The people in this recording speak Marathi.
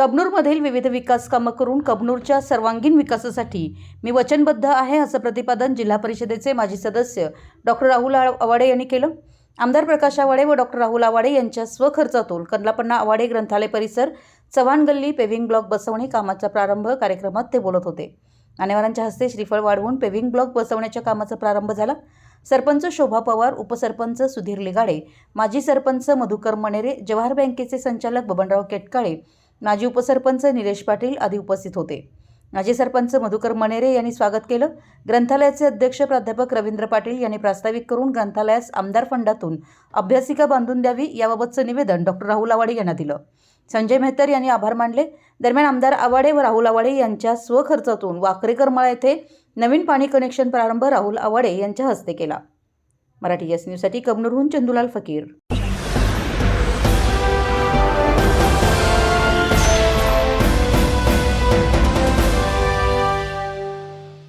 कबनूरमधील विविध विकास कामं करून कबनूरच्या सर्वांगीण विकासासाठी मी वचनबद्ध आहे असं प्रतिपादन जिल्हा परिषदेचे माजी सदस्य डॉक्टर राहुल आवाडे यांनी केलं. आमदार प्रकाश आवाडे व डॉक्टर राहुल आवाडे यांच्या स्वखर्चातून कंदलापन्ना आवाडे ग्रंथालय परिसर चव्हाण गल्ली पेव्हिंग ब्लॉक बसवणे कामाचा प्रारंभ कार्यक्रमात ते बोलत होते. मान्यवरांच्या हस्ते श्रीफळ वाढवून पेव्हिंग ब्लॉक बसवण्याच्या कामाचा प्रारंभ झाला. सरपंच शोभा पवार उपसरपंच सुधीर लिगाडे माजी सरपंच मधुकर मनेरे जवाहर बँकेचे संचालक बबनराव केटकाळे माजी उपसरपंच निलेश पाटील आदी उपस्थित होते. माजी सरपंच मधुकर मनेरे यांनी स्वागत केलं. ग्रंथालयाचे अध्यक्ष प्राध्यापक रवींद्र पाटील यांनी प्रास्ताविक करून ग्रंथालयास आमदार फंडातून अभ्यासिका बांधून द्यावी याबाबतचं निवेदन डॉक्टर राहुल आवाडे यांना दिलं. संजय मेहतर यांनी आभार मानले. दरम्यान आमदार आवाडे व राहुल आवाडे यांच्या स्वखर्चातून वाकरेकर मळा येथे नवीन पाणी कनेक्शन प्रारंभ राहुल आवाडे यांच्या हस्ते केला. मराठी एस न्यूजसाठी कबनूरहून चंदुलाल फकीर.